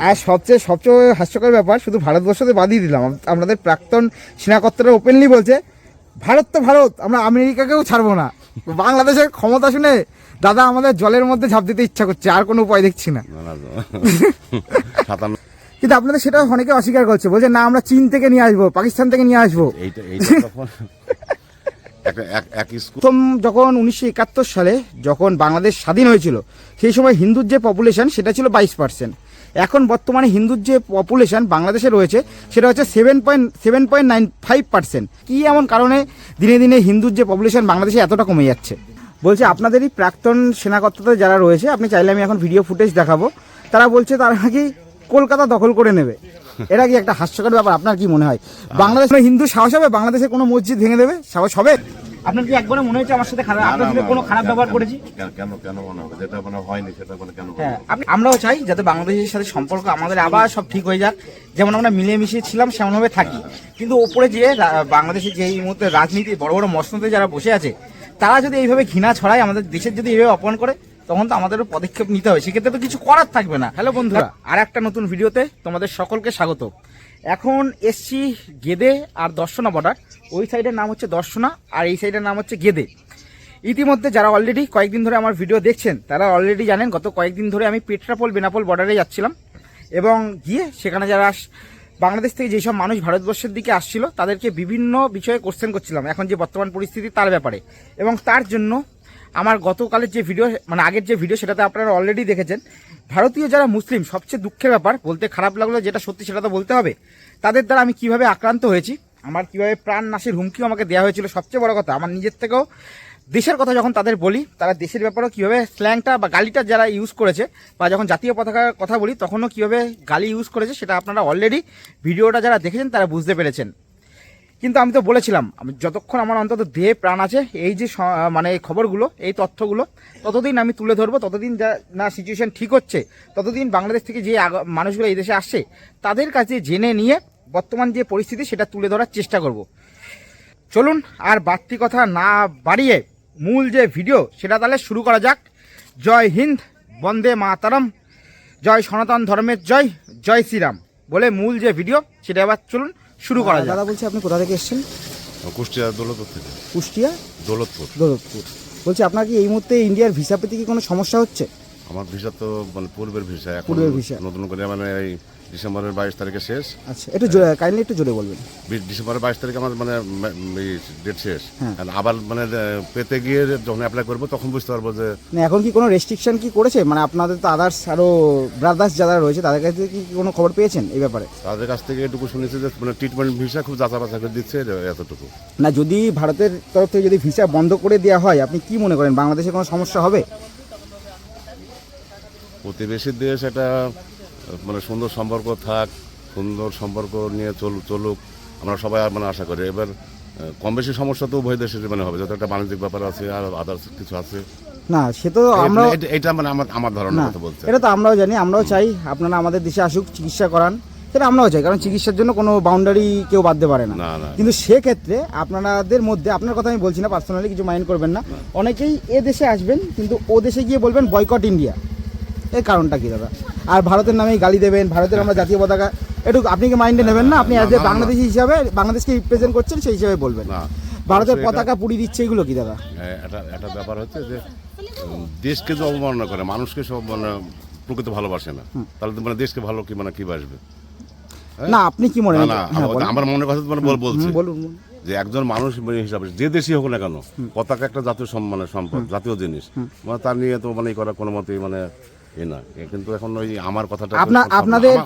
আর সবচেয়ে সবচেয়ে হাস্যকর ব্যাপার শুধু ভারতবর্ষতে বাদিয়ে দিলাম। আম- আপনাদের প্রাক্তন সেনাকর্তারা ওপেনলি বলছে ভারত তো ভারত আমরা আমেরিকাকেও ছাড়বো না। বাংলাদেশের ক্ষমতা শুনে দাদা আমাদের জলের মধ্যে ঝাঁপ দিতে ইচ্ছা করছে আর কোনো উপায় দেখছি না। কিন্তু আপনাদের সেটা অনেকে অস্বীকার করছে বলছে না আমরা চীন থেকে নিয়ে আসব পাকিস্তান থেকে নিয়ে আসব। প্রথম যখন উনিশশো একাত্তর সালে যখন বাংলাদেশ স্বাধীন হয়েছিল সেই সময় হিন্দুর যে পপুলেশন সেটা ছিল বাইশ পার্সেন্ট এখন বর্তমানে হিন্দুর যে পপুলেশন বাংলাদেশে রয়েছে, সেটা হচ্ছে seven point seven point nine five percent কী এমন কারণে দিনে দিনে হিন্দুর যে পপুলেশন বাংলাদেশে এতটা কমে যাচ্ছে? বলছে, আপনাদেরই প্রাক্তন সেনাকর্তাতে যারা রয়েছে, আপনি চাইলে আমি এখন ভিডিও ফুটেজ দেখাবো। তারা বলছে, তারা নাকি কলকাতা দখল করে নেবে। এটা কি একটা হাস্যকর ব্যাপার? আপনার কি মনে হয়? বাংলাদেশে হিন্দু সাহস হবে? বাংলাদেশে কোনো মসজিদ ভেঙে দেবে? সাহস হবে? আপনার কি একবারে মনে হচ্ছে আমার সাথে খারাপ আপনার সাথে কোনো খারাপ ব্যবহার করেছি? কেন- কেন কেন মনে হবে? যেটা মানে হয়নি সেটা মানে কেন হ্যাঁ আমরাও চাই যাতে বাংলাদেশের সাথে সম্পর্ক আমাদের আবার সব ঠিক হয়ে যাক। যেমন আমরা মিলেমিশে ছিলাম সেমনভাবে থাকি। কিন্তু ওপরে যে বাংলাদেশের যে এই মুহূর্তে রাজনীতি বড় বড় মসনদে যারা বসে আছে তারা যদি এইভাবে ঘৃণা ছড়ায় আমাদের দেশের যদি এইভাবে অপমান করে তখন তো আমাদেরও পদক্ষেপ নিতে হবে। সেক্ষেত্রে তো কিছু করার থাকবে না। হ্যালো বন্ধুরা। আর একটা নতুন ভিডিওতে তোমাদের সকলকে স্বাগত। এখন এসছি গেদে আর দর্শনা বর্ডার। ওই সাইডের নাম হচ্ছে দর্শনা, আর এই সাইডের নাম হচ্ছে গেদে। ইতিমধ্যে যারা অলরেডি কয়েকদিন ধরে আমার ভিডিও দেখছেন, তারা অলরেডি জানেন গত কয়েকদিন ধরে আমি পেট্রাপোল, বেনাপোল বর্ডারে যাচ্ছিলাম। এবং গিয়ে সেখানে যারা বাংলাদেশ থেকে যেসব মানুষ ভারতবর্ষের দিকে আসছিল, তাদেরকে বিভিন্ন বিষয়ে কোশ্চেন করছিলাম, এখন যে বর্তমান পরিস্থিতি তার ব্যাপারে। এবং তার জন্য আমার গতকালের যে ভিডিও মানে আগের যে ভিডিও সেটাতে আপনারা অলরেডি দেখেছেন। ভারতীয় যারা মুসলিম, সবচেয়ে দুঃখের ব্যাপার, বলতে খারাপ লাগল যেটা সত্যি সেটা তো বলতে হবে, তাদের দ্বারা আমি কীভাবে আক্রান্ত হয়েছি, আমার কীভাবে প্রাণ নাশের হুমকিও আমাকে দেওয়া হয়েছিল, সবচেয়ে বড় কথা, আমার নিজের থেকেও দেশের কথা যখন তাদের বলি, তারা দেশের ব্যাপারেও কীভাবে স্ল্যাংটা বা গালিটা যারা ইউজ করেছে, বা যখন জাতীয় পতাকার কথা বলি, তখনও কীভাবে গালি ইউজ করেছে, সেটা আপনারা অলরেডি ভিডিওটা যারা দেখেছেন, তারা বুঝতে পেরেছেন। কিন্তু আমি তো বলেছিলাম, আমি যতক্ষণ আমার অন্তত দেহে প্রাণ আছে, এই যে মানে খবরগুলো, এই তথ্যগুলো, ততদিন আমি তুলে ধরবো, ততদিন যা, না সিচুয়েশান ঠিক হচ্ছে, ততদিন বাংলাদেশ থেকে যে মানুষগুলো এই দেশে আসছে, তাদের কাছে জেনে নিয়ে বর্তমান যে পরিস্থিতি, সেটা তুলে ধরার চেষ্টা করব। চলুন, আর বাড়তি কথা না বাড়িয়ে মূল যে ভিডিও সেটা তাহলে শুরু করা যাক। জয় হিন্দ, বন্দে মাতারম, জয় সনাতন ধর্মের জয় জয় শ্রীরাম বলে মূল যে ভিডিও সেটা এবার চলুন শুরু করা যাক। দাদা বলছি আপনি কোথা থেকে এসেছেন? কুষ্টিয়া দৌলতপুর থেকে। কুষ্টিয়া? দৌলতপুর। দৌলতপুর। বলছি আপনার কি এই মুহূর্তে ইন্ডিয়ার ভিসা পেতে কি কোনো সমস্যা হচ্ছে? আমার ভিসা তো মানে পূর্বের ভিসা এখন পূর্বের ভিসা। নতুন করে মানে এই ডিসেম্বরের বাইশ তারিখে শেষ। আচ্ছা একটু জোরে কাইন্ডলি একটু জোরে বলবেন। ডিসেম্বরের বাইশ তারিখে আমার মানে ডেট শেষ। হ্যাঁ। আবার মানে পেতে গিয়ে যখন অ্যাপ্লাই করব তখন বুঝতে পারব যে মানে এখন কি কোনো রেস্ট্রিকশন কি করেছে? মানে আপনাদের তো আদার্স আরও ব্রাদার্স যারা রয়েছে তাদের কাছে কি কোনো খবর পেয়েছেন এই ব্যাপারে? তাদের কাছ থেকে এটুকু শুনেছি যে মানে ট্রিটমেন্ট ভিসা খুব যাচা বাছা করে দিচ্ছে এতটুকু। না যদি ভারতের তরফ থেকে যদি ভিসা বন্ধ করে দেওয়া হয় আপনি কি মনে করেন? বাংলাদেশে কোনো সমস্যা হবে? প্রতিবেশী দেশ এটা মানে সুন্দর সম্পর্ক থাক সুন্দর সম্পর্ক নিয়ে চলুক চলুক আমরা সবাই মানে আশা করি। এবার কম বেশি সমস্যা তো উভয় দেশের মানে হবে যত একটা বাণিজ্যিক ব্যাপার আছে আর আদার্স কিছু আছে। না সে তো আমরা এটা- মানে আমার আমার ধারণা কথা বলছে। এটা তো আমরাও জানি আমরাও চাই আপনারা আমাদের দেশে আসুক চিকিৎসা করান। সেটা আমরাও চাই কারণ চিকিৎসার জন্য কোনো বাউন্ডারি কেউ বাঁধতে পারে না। কিন্তু সেক্ষেত্রে আপনাদের মধ্যে আপনার কথা আমি বলছি না পার্সোনালি কিছু মাইন্ড করবেন না। অনেকেই এ দেশে আসবেন কিন্তু ও দেশে গিয়ে বলবেন বয়কট ইন্ডিয়া এর কারণটা কি দাদা? আর ভারতের নামেই গালি দেবেন ভারতের আমরা জাতীয় পতাকা একটু আপনি কি মাইন্ডে নেবেন না? আপনি অ্যাজ এ। বাংলাদেশি হিসাবে বাংলাদেশকে রিপ্রেজেন্ট করছেন সেই হিসাবে বলবেন। ভারতের পতাকা পুড়ি দিচ্ছে এগুলো কি দাদা? এটা একটা ব্যাপার হচ্ছে যে দেশকে যে অবমাননা করে মানুষকে সব মানে প্রকৃত ভালোবাসে না। তাহলে তো মানে দেশকে ভালো কি মানে কি বাসবে? না আপনি কি মনে না হয় হ্যাঁ, আমার- মনের কথা তো মানে বল- বলছি। বলুন। যে একজন মানুষ হিসাবে যে দেশই হোক না কেন পতাকা একটা জাতীয় সম্মানের সম্পদ জাতীয় জিনিস। মানে তার নিয়ে তো মানে করা কোনো মতেই মানে এ না। কিন্তু এখন ওই আমার কথাটা আপনাদের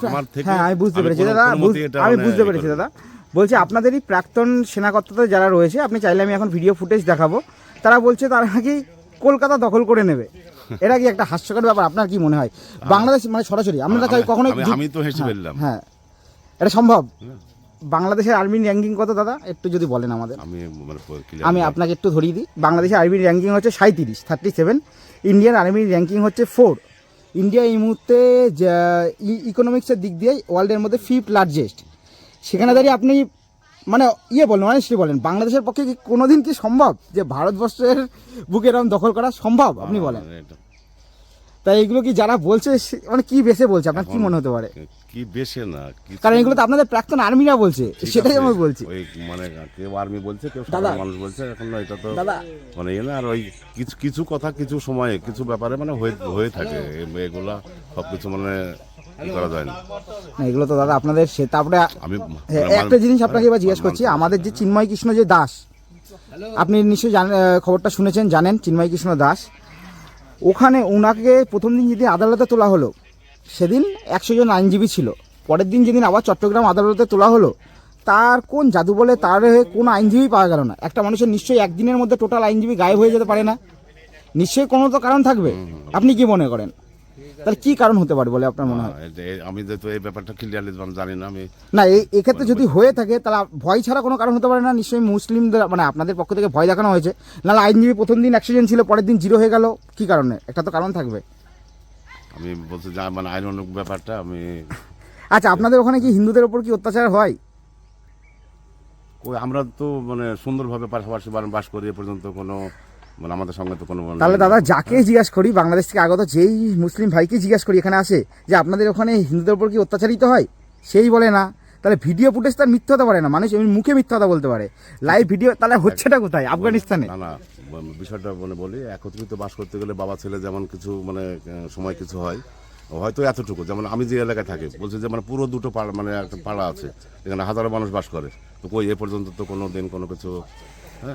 হ্যাঁ আমি বুঝতে পেরেছি দাদা আমি মানে বুঝতে পেরেছি দাদা। বলছি আপনাদেরই প্রাক্তন সেনাকর্তাতে যারা রয়েছে আপনি চাইলে আমি এখন ভিডিও ফুটেজ দেখাবো। তারা বলছে তারা নাকি কলকাতা দখল করে নেবে। এটা কি একটা হাস্যকর ব্যাপার? আপনার কি মনে হয়? বাংলাদেশ মানে সরাসরি আমরা কখনো আমি তো হেসে ফেললাম। হ্যাঁ। এটা সম্ভব? বাংলাদেশের আর্মি র্যাঙ্কিং কত দাদা? একটু যদি বলেন আমাদের। আমি মানে আমি আপনাকে একটু ধরিয়ে দিই। বাংলাদেশের আর্মির র্যাঙ্কিং হচ্ছে সাঁত্রিশ থার্টি সেভেন ইন্ডিয়ান আর্মির র্যাঙ্কিং হচ্ছে ফোর ইন্ডিয়া এই মুহূর্তে ইকোনমিক্সের দিক দিয়ে ওয়ার্ল্ডের মধ্যে ফিফথ লার্জেস্ট সেখানে দাঁড়িয়ে আপনি মানে ইয়ে বলেন অনেস্টলি বলেন বাংলাদেশের পক্ষে কি কোনোদিন কি সম্ভব যে ভারতবর্ষের বুকে এরকম দখল করা সম্ভব? আপনি বলেন। তাই এগুলো কি যারা বলছে সে- মানে কি বেসে বলছে? আপনার কি মনে হতে পারে? কি বেশে না কারণ এগুলো তো আপনাদের প্রাক্তন আর্মিরা বলছে সেটাই আমি বলছি। ওই মানে কেউ আর্মি বলছে কেউ দাদা। সাধারণ মানুষ বলছে এখন না এটা তো। মানে ইয়ে না আর ওই কিছু কিছু কথা কিছু সময়ে কিছু ব্যাপারে মানে হয়ে হয়ে থাকে। এ- সব কিছু মানে করা যায় না। না, এগুলো তো দাদা আপনাদের সে তারপরে আমি মানে একটা জিনিস আপনাকে এবার জিজ্ঞেস করছি আমাদের যে চিন্ময় কৃষ্ণ যে দাস আপনি নিশ্চয়ই খবরটা শুনেছেন জানেন চিন্ময় কৃষ্ণ দাস। ওখানে ওনাকে প্রথম দিন যেদিন আদালতে তোলা হলো সেদিন একশো জন আইনজীবী ছিল। পরের দিন যেদিন আবার চট্টগ্রাম আদালতে তোলা হলো তার কোন জাদু বলে তার হয়ে কোনো আইনজীবী পাওয়া গেল না। একটা মানুষের নিশ্চয়ই একদিনের মধ্যে টোটাল আইনজীবী গায়েব হয়ে যেতে পারে না। নিশ্চয়ই কোনো তো কারণ থাকবে। আপনি কি মনে করেন? তাহলে কি কারণ হতে পারে বলে আপনার মনে হয়? আমি যেহেতু এই ব্যাপারটা ক্লিয়ারলি জানি না আমি না এই- এক্ষেত্রে যদি হয়ে থাকে তাহলে ভয় ছাড়া কোনো কারণ হতে পারে না নিশ্চয়ই মুসলিমদের মানে আপনাদের পক্ষ থেকে ভয় দেখানো হয়েছে। নাহলে আইনজীবী প্রথম দিন অ্যাক্সিডেন্ট ছিল পরের দিন জিরো হয়ে গেল কি কারণে? একটা তো কারণ থাকবে। আমি বলতে যে মানে আইন অনুক ব্যাপারটা আমি আচ্ছা আপনাদের ওখানে কি হিন্দুদের ওপর কি অত্যাচার হয়? ওই আমরা তো মানে সুন্দরভাবে পাশাপাশি বাস করি এ পর্যন্ত কোনো মানে আমাদের সঙ্গে তো কোনো মানে- তাহলে দাদা যাকে জিজ্ঞাসা করি বাংলাদেশ থেকে আগত যেই মুসলিম ভাইকে জিজ্ঞাসা করি এখানে আসে যে আপনাদের ওখানে হিন্দুদের ওপর কি অত্যাচারিত হয়? সেই বলে না। তাহলে ভিডিও ফুটেজ তার মিথ্যে হতে পারে না। মানুষ এমনি মুখে মিথ্যে কথা বলতে পারে। লাইভ ভিডিও তাহলে হচ্ছেটা কোথায়? আফগানিস্তানে? না না বিষয়টা মানে বলি একত্রিত বাস করতে গেলে বাবা ছেলে যেমন কিছু মানে সময় কিছু হয় হয়তো এতটুকু। যেমন আমি যে এলাকায় থাকি বলছি যে মানে পুরো দুটো পাড়া মানে একটা পাড়া আছে এখানে হাজারো মানুষ বাস করে। তো কই এ পর্যন্ত তো কোনো দিন কোনো কিছু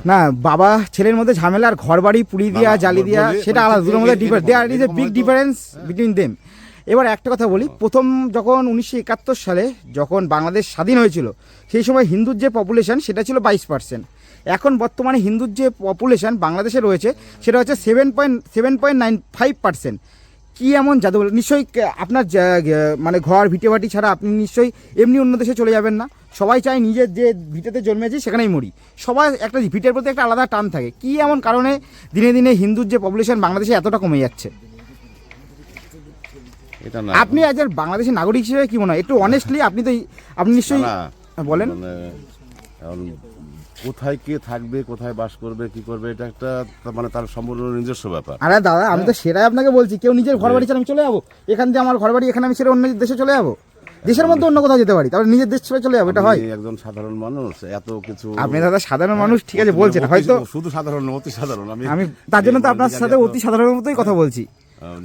না বাবা ছেলের মধ্যে ঝামেলা আর ঘর বাড়ি পুড়ি দিয়া জ্বালি দিয়া সেটা আলাদা দুটোর মধ্যে difference there is a big difference between them এবার একটা কথা বলি প্রথম যখন উনিশশো একাত্তর সালে যখন বাংলাদেশ স্বাধীন হয়েছিল সেই সময় হিন্দুর যে পপুলেশন সেটা ছিল বাইশ পার্সেন্ট এখন বর্তমানে হিন্দুর যে পপুলেশন বাংলাদেশে রয়েছে সেটা হচ্ছে seven point seven point nine five percent কি এমন জাদু নিশ্চয়ই আপনার মানে ঘর ভিটে বাটি ছাড়া আপনি নিশ্চয়ই এমনি অন্য দেশে চলে যাবেন না। সবাই চায় নিজের যে ভিটেতে জন্মেছি সেখানেই মরি। সবাই একটা ভিটের প্রতি একটা আলাদা টান থাকে। কি এমন কারণে দিনে দিনে হিন্দুর যে পপুলেশন বাংলাদেশে এতটা কমে যাচ্ছে? আপনি একজন বাংলাদেশের নাগরিক হিসেবে কি মনে হয়? একটু অনেস্টলি আপনি তো আপনি নিশ্চয়ই বলেন। মানে এখন কোথায় কে থাকবে কোথায় বাস করবে কি করবে এটা একটা মানে তার সম্পূর্ণ নিজস্ব ব্যাপার। আরে দাদা আমি তো সেটাই আপনাকে বলছি কেউ নিজের ঘর বাড়ি ছেড়ে আমি চলে যাব? এখান থেকে আমার ঘর বাড়ি এখানে আমি ছেড়ে অন্য দেশে চলে যাব? দেশের মধ্যে অন্য কোথাও যেতে পারি তারপরে নিজের দেশ ছেড়ে চলে যাব এটা হয়? একজন সাধারণ মানুষ এত কিছু আপনি দাদা সাধারণ মানুষ ঠিক আছে বলছেন হয়তো শুধু সাধারণ অতি সাধারণ আমি আমি তার জন্য তো আপনার সাথে অতি সাধারণের মতোই কথা বলছি।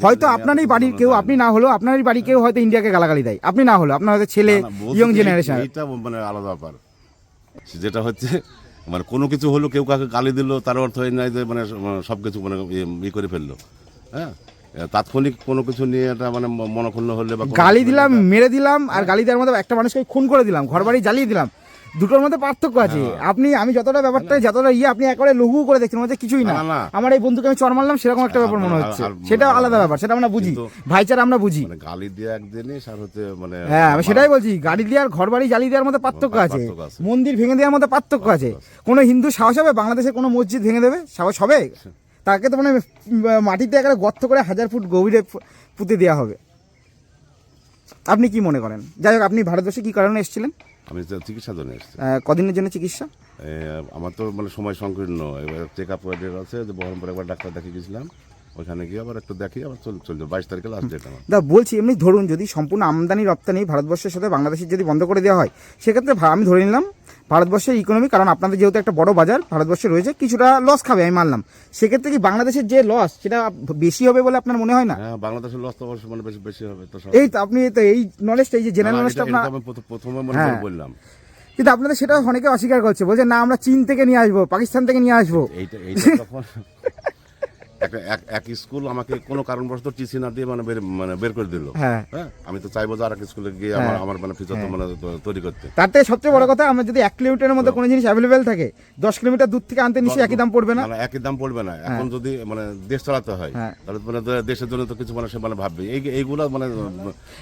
হয়তো আপনারই বাড়ির কেউ আপনি না হলেও আপনারই বাড়ি কেউ হয়তো ইন্ডিয়াকে গালাগালি দেয়। আপনি না হলেও আপনার হয়তো ছেলে ইয়ং জেনারেশন এইটা মানে আলাদা ব্যাপার। যেটা হচ্ছে মানে কোনো কিছু হলো কেউ কাকে গালি দিল তার অর্থ এই নাই যে মানে সব কিছু মানে ইয়ে- ই করে ফেলল। হ্যাঁ? তাৎক্ষণিক কোনো কিছু নিয়ে এটা মানে মনক্ষুণ্ণ হলে বা গালি দিলাম মেরে দিলাম আর গালি দেওয়ার মধ্যে একটা মানুষকে খুন করে দিলাম ঘর বাড়ি জ্বালিয়ে দিলাম। দুটোর মধ্যে পার্থক্য আছে। আপনি আমি যতটা ব্যাপারটা যতটা ইয়ে আপনি একবারে লঘু করে দেখছেন মনে কিছুই না। আমার এই বন্ধুকে আমি চর মারলাম সেরকম একটা ব্যাপার মনে হচ্ছে। আর- সেটা আলাদা ব্যাপার সেটা আমরা বুঝি। ভাইচারা আমরা বুঝি। মানে গালি দিয়ে একদিনই আর হচ্ছে মানে হ্যাঁ আমি সেটাই বলছি গাড়ি দেওয়ার ঘর বাড়ি জ্বালিয়ে দেওয়ার মধ্যে পার্থক্য আছে। মন্দির ভেঙে দেওয়ার মধ্যে পার্থক্য আছে। কোনো হিন্দু সাহস হবে? বাংলাদেশে কোনো মসজিদ ভেঙে দেবে? সাহস হবে? তাকে তো মানে মাটিতে একটা গর্ত করে হাজার ফুট গভীরে পুঁতে দেওয়া হবে। আপনি কি মনে করেন? যাই হোক আপনি ভারতবর্ষে কি কারণে এসেছিলেন? আমি তো চিকিৎসার জন্য এসেছি। কদিনের জন্য চিকিৎসা? আমার তো মানে সময় সংকীর্ণ। এবার চেক আপ আছে যে বহরমপুর একবার ডাক্তার দেখিয়ে গেছিলাম। ওইখানে গিয়ে আবার একটু দেখি আবার চল চলছে বাইশ তারিখে লাস্ট ডেট আমার। দা বলছি এমনি ধরুন যদি সম্পূর্ণ আমদানি রপ্তানি ভারতবর্ষের সাথে বাংলাদেশের যদি বন্ধ করে দেওয়া হয় সেক্ষেত্রে আমি ধরে নিলাম ভারতবর্ষের ইকোনমি কারণ আপনাদের যেহেতু একটা বড় বাজার ভারতবর্ষে রয়েছে কিছুটা লস খাবে আমি মানলাম। সেক্ষেত্রে কি বাংলাদেশের যে লস সেটা বেশি হবে বলে আপনার মনে হয় না? হ্যাঁ বাংলাদেশের লস তো অবশ্য মানে বেশি বেশি হবে তো এই তো আপনি তো এই নলেজটা এই যে জেনারেল নলেজটা আপনার প্রথমে মনে হ্যাঁ। বললাম। কিন্তু আপনাদের সেটা অনেকে অস্বীকার করছে বলছে না আমরা চীন থেকে নিয়ে আসব পাকিস্তান থেকে নিয়ে আসব। এইটা এইটা তখন একটা এক- স্কুল আমাকে কোনো কারণবশত টিসি না দিয়ে মানে বের মানে বের করে দিল। হ্যাঁ। হ্যাঁ আমি তো চাইব যে আর এক স্কুলে গিয়ে আমার আমার মানে ফিচার তো মানে তৈরি করতে। তার থেকে সবচেয়ে বড় কথা আমরা যদি এক কিলোমিটারের মধ্যে কোনো জিনিস অ্যাভেলেবেল থাকে দশ কিলোমিটার দূর থেকে আনতে নিশ্চয়ই একই দাম পড়বে না? মানে একই দাম পড়বে না। এখন যদি মানে দেশ চালাতে হয় হ্যাঁ। তাহলে মানে দেশের জন্য তো কিছু মানে সে মানে ভাববে। এই এইগুলা মানে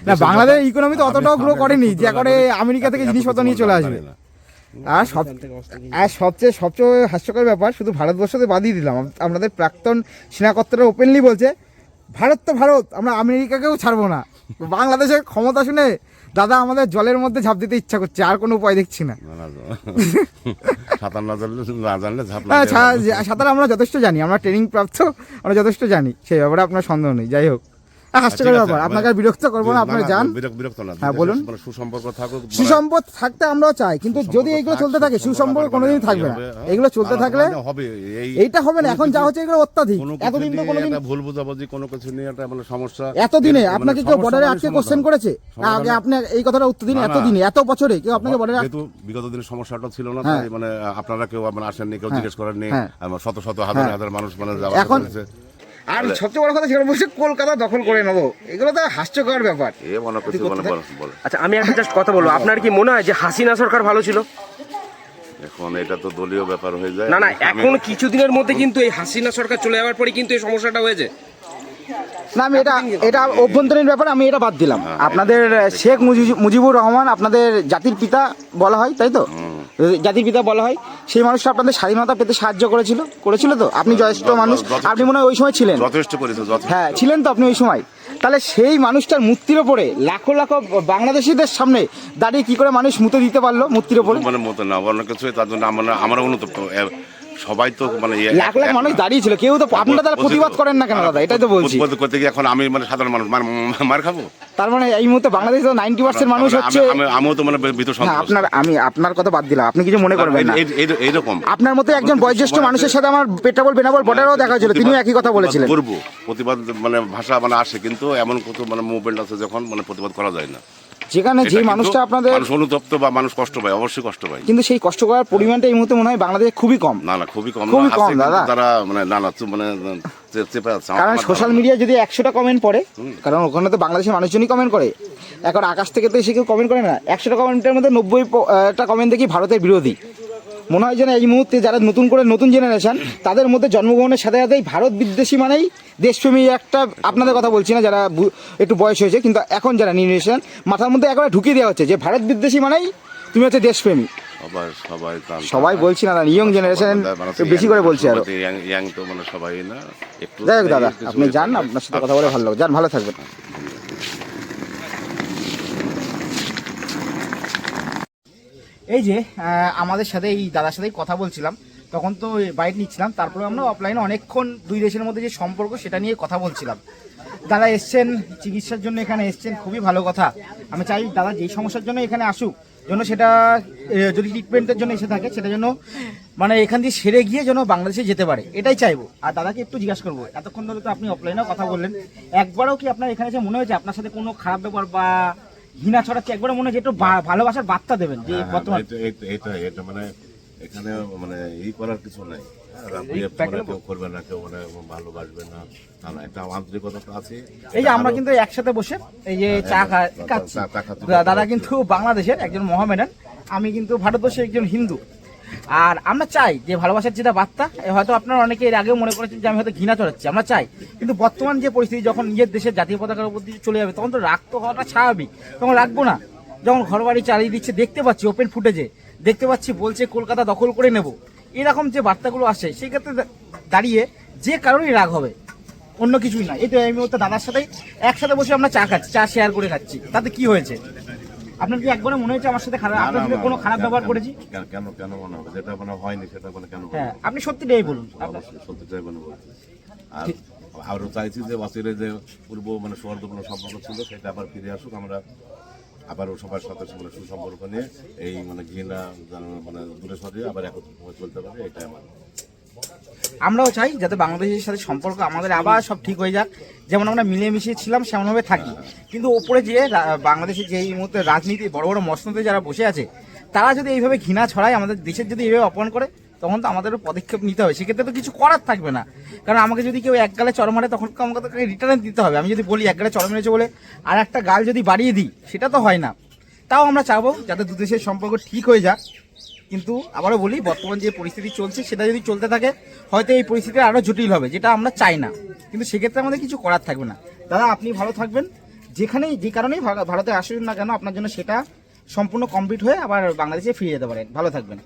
না বাংলাদেশ ইকোনমি তো অতটাও গ্রো করেনি যে করে আমেরিকা থেকে জিনিসপত্র নিয়ে চলে আসবে। আর সব আর সবচেয়ে সবচেয়ে হাস্যকর ব্যাপার শুধু ভারতবর্ষতে বাদই দিলাম। আম- আমাদের প্রাক্তন সেনাকর্তারা ওপেনলি বলছে ভারত তো ভারত আমরা আমেরিকাকেও ছাড়বো না। বাংলাদেশের ক্ষমতা শুনে দাদা আমাদের জলের মধ্যে ঝাঁপ দিতে ইচ্ছা করছে আর কোনো উপায় দেখছি না। সাঁতার আমরা যথেষ্ট জানি আমরা ট্রেনিং প্রাপ্ত আমরা যথেষ্ট জানি সেই ব্যাপারে আপনার সন্দেহ নেই যাই হোক। হাস্যকর ব্যাপার মানে- আপনাকে বিরক্ত করব না না, আপনারা যান বিরক্ত বিরক্ত না হ্যাঁ, বলুন। মানে সুসম্পর্ক থাকুক মানে- থাকতে আমরাও চাই কিন্তু যদি এইগুলো চলতে থাকে সুসম্পর্ক কোনোদিন থাকবে না এগুলো চলতে থাকলে মানে হবে এই এইটা হবে না এখন যা হচ্ছে এগুলো অত্যাধিক এতদিন তো কিছু কোনোদিন ভুল বুঝাবুঝি কোনো কিছু নিয়ে একটা মানে সমস্যা এতদিনে মানে আপনাকে কেউ বর্ডারে মানে আজকে কোশ্চেন করেছে আগে আপনি এই কথাটা উত্তর দিন। এতদিনে এত বছরে কেউ আপনাকে বর্ডারে যেহেতু বিগত দিনের সমস্যাটা ছিল না হ্যাঁ। তাই মানে আপনারা কেউ মানে আসেননি কেউ জিজ্ঞেস করেননি হ্যাঁ। শত শত হাজার হ্যাঁ। হাজার মানুষ মানে এখন- আর সবচেয়ে বড় কথা সেটা বলছে কলকাতা দখল করে নেব। এগুলো তো হাস্যকর ব্যাপার। এ মনে করছি বলো বলো। আচ্ছা আমি একটা জাস্ট কথা বলব। আপনার কি মনে হয় যে হাসিনা সরকার ভালো ছিল? এখন এটা তো দলীয় ব্যাপার হয়ে যায়। না না এখন কিছুদিনের মধ্যে কিন্তু এই হাসিনা সরকার চলে যাওয়ার পরে কিন্তু এই সমস্যাটা হয়েছে। না আমি এটা এটা অভ্যন্তরীণ ব্যাপার আমি এটা বাদ দিলাম। আপনাদের শেখ মুজি- মুজিবুর রহমান আপনাদের জাতির পিতা বলা হয় তাই তো? জাতির পিতা বলা হয় সেই মানুষটা আপনাদের স্বাধীনতা পেতে সাহায্য করেছিল করেছিল তো? আপনি জ্যেষ্ঠ মানুষ আপনি মনে হয় ওই সময় ছিলেন। যথেষ্ট করেছে হ্যাঁ ছিলেন তো আপনি ওই সময়। তাহলে সেই মানুষটার মূর্তির ওপরে লাখো লাখো বাংলাদেশিদের সামনে দাঁড়িয়ে কি করে মানুষ মুতে দিতে পারল মূর্তির ওপরে? মানে মতো না অন্য কিছু তার জন্য আমরা আমরা অনুতপ্ত। সবাই তো মানে লাখ লাখ মানুষ দাঁড়িয়েছিল কেউ তো আপনারা তারা প্রতিবাদ করেন না কেন দাদা? এটাই তো বলছি। প্রতিবাদ করতে গিয়ে এখন আমি মানে সাধারণ মানুষ মার খাব? তার মানে এই মুহূর্তে বাংলাদেশে নাইনটি পার্সেন্ট মানুষ হচ্ছে আমিও তো মানে ভীত হ্যাঁ আপনার আমি আপনার কথা বাদ দিলাম। আপনি কিছু মনে করবেন না। এই- এই- এই- এইরকম আপনার মতো একজন বয়োজ্যেষ্ঠ মানুষের সাথে আমার পেটাবল বেনাবল বর্ডারও দেখা হয়েছিল। তিনিও একই কথা বলেছিলেন। করব। প্রতিবাদ মানে ভাষা মানে আসে কিন্তু এমন কত মানে মুভমেন্ট আছে যখন মানে প্রতিবাদ করা যায় না। যেখানে এটা যে কিন্তু মানুষটা আপনাদের মানুষ অনুতপ্ত বা মানুষ কষ্ট পায় অবশ্যই কষ্ট পায়। কিন্তু সেই কষ্ট করার পরিমাণটা এই মুহূর্তে মনে হয় বাংলাদেশে খুবই কম। না না খুবই কম খুবই না, কম, আছে কিন্তু দাদা। তারা মানে না না মানে চে- চেপে আছে আমার- কারণ আমার সোশ্যাল ধারণা। মিডিয়ায় যদি একশোটা কমেন্ট পড়ে কারণ ওখানে তো বাংলাদেশের মানুষজনই কমেন্ট করে। এখন আকাশ থেকে তো এসে কেউ কমেন্ট করে না। একশোটা কমেন্টের মধ্যে নব্বইটা কমেন্ট দেখি ভারতের বিরোধী। মনে হয় যেন এই মুহূর্তে যারা নতুন করে নতুন জেনারেশন তাদের মধ্যে জন্মগ্রহণের সাথে সাথেই ভারত বিদ্বেষী মানেই দেশপ্রেমী একটা আপনাদের কথা বলছি না যারা একটু বয়স হয়েছে কিন্তু এখন যারা জেনারেশন মাথার মধ্যে একবারে ঢুকিয়ে দেওয়া হচ্ছে যে ভারত বিদ্বেষী মানেই তুমি হচ্ছে দেশপ্রেমী। সবাই সবাই সবাই বলছি না ইয়ং জেনারেশন বেশি করে বলছি আরও। ইয়াং তো মানে সবাই না যাই হোক দাদা আপনি যান আপনার সাথে কথা বলে ভালো লাগবে যান ভালো থাকবেন। এই যে আমাদের সাথে এই দাদার সাথেই কথা বলছিলাম, তখন তো বাইক নিচ্ছিলাম তারপরে আমরা অফলাইনে অনেকক্ষণ দুই দেশের মধ্যে যে সম্পর্ক, সেটা নিয়ে কথা বলছিলাম। দাদা এসছেন, চিকিৎসার জন্য এখানে এসছেন, খুবই ভালো কথা। আমি চাই দাদা যেই সমস্যার জন্য এখানে আসুক, যেন সেটা যদি ট্রিটমেন্টের জন্য এসে থাকে, সেটা যেন মানে এখান দিয়ে সেরে গিয়ে যেন বাংলাদেশে যেতে পারে, এটাই চাইব। আর দাদাকে একটু জিজ্ঞাসা করব, এতক্ষণ ধরে তো আপনি অফলাইনেও কথা বললেন, একবারও কি আপনার এখানে এসে মনে হয়েছে আপনার সাথে কোনো খারাপ ব্যাপার বা ঘৃণা ছড়াচ্ছে একবার মনে হয় একটু ভালোবাসার বার্তা দেবেন যে হ্যাঁ, হ্যাঁ, বর্তমান এটা- এটা- মানে এখানে মানে ই করার কিছু নাই। বিয়ে মানে কেউ করবে না কেউ মানে ভালোবাসবে না। না না একটা আন্তরিকতা তো আছে। এই যে আমরা কিন্তু একসাথে বসে এই যে চা খাচ্ছি। দাদা কিন্তু বাংলাদেশের একজন মহামেডান আমি কিন্তু ভারতবর্ষের একজন হিন্দু। আর আমরা চাই যে ভালোবাসার যেটা বার্তা হয়তো আপনারা অনেকে এর আগেও মনে করেছেন যে আমি হয়তো ঘৃণা চড়াচ্ছি, আমরা চাই। কিন্তু বর্তমান যে পরিস্থিতি, যখন নিজের দেশের জাতীয় পতাকার উপর দিয়ে চলে যাবে, তখন তো রাগ তো হওয়াটা স্বাভাবিক। তখন রাখব না। যখন ঘর বাড়ি চালিয়ে দিচ্ছে, দেখতে পাচ্ছি ওপেন ফুটেজে দেখতে পাচ্ছি বলছে কলকাতা দখল করে নেব। এরকম যে বার্তাগুলো আসে সেক্ষেত্রে দা- দাঁড়িয়ে যে কারণেই রাগ হবে, অন্য কিছুই না। এই তো এই মুহূর্তে দাদার সাথেই একসাথে বসে আমরা চা খাচ্ছি, চা শেয়ার করে খাচ্ছি। তাতে কি হয়েছে? আপনার কি একবারে মনে হয়েছে আমার সাথে খারাপ আপনার সাথে কোনো খারাপ ব্যবহার করেছি? কেন কেন কেন মনে হবে? যেটা মানে হয়নি সেটা মানে কেন? হ্যাঁ আপনি সত্যিটাই বলুন। সত্যিটাই মানে বলব। আর আরও চাইছি যে বাসিরে যে পূর্ব মানে সৌহার্দ্যপূর্ণ সম্পর্ক ছিল সেটা আবার ফিরে আসুক। আমরা আবারও সবার সাথে মানে সুসম্পর্ক নিয়ে এই মানে ঘৃণা মানে দূরে সরিয়ে আবার একত্রিত হয়ে চলতে পারে এটাই আমার। আমরাও চাই যাতে বাংলাদেশের সাথে সম্পর্ক আমাদের আবার সব ঠিক হয়ে যাক। যেমন আমরা মিলেমিশে ছিলাম, সেমনভাবে থাকি। কিন্তু ওপরে যে বাংলাদেশের যে এই মুহূর্তে রাজনীতি, বড় বড় মসনদে যারা বসে আছে, তারা যদি এইভাবে ঘৃণা ছড়ায়, আমাদের দেশের যদি এইভাবে অপমান করে, তখন তো আমাদেরও পদক্ষেপ নিতে হবে। সেক্ষেত্রে তো কিছু করার থাকবে না। কারণ আমাকে যদি কেউ এক গালে চড় মারে, তখন তো আমাকে তাকে রিটার্ন দিতে হবে। আমি যদি বলি, এক গালে মেরেছে বলে আর একটা গাল যদি বাড়িয়ে দিই, সেটা তো হয় না। তাও আমরা চাবো যাতে দু দেশের সম্পর্ক ঠিক হয়ে যাক। কিন্তু আবারও বলি, বর্তমান যে পরিস্থিতি চলছে, সেটা যদি চলতে থাকে, হয়তো এই পরিস্থিতি আরও জটিল হবে, যেটা আমরা চাই না। কিন্তু সেক্ষেত্রে আমাদের কিছু করার থাকবে না। দাদা, আপনি ভালো থাকবেন। যেখানেই, যে কারণেই ভারতে আসুন না কেন, আপনার জন্য সেটা সম্পূর্ণ কমপ্লিট হয়ে আবার বাংলাদেশে ফিরে যেতে পারেন। ভালো থাকবেন।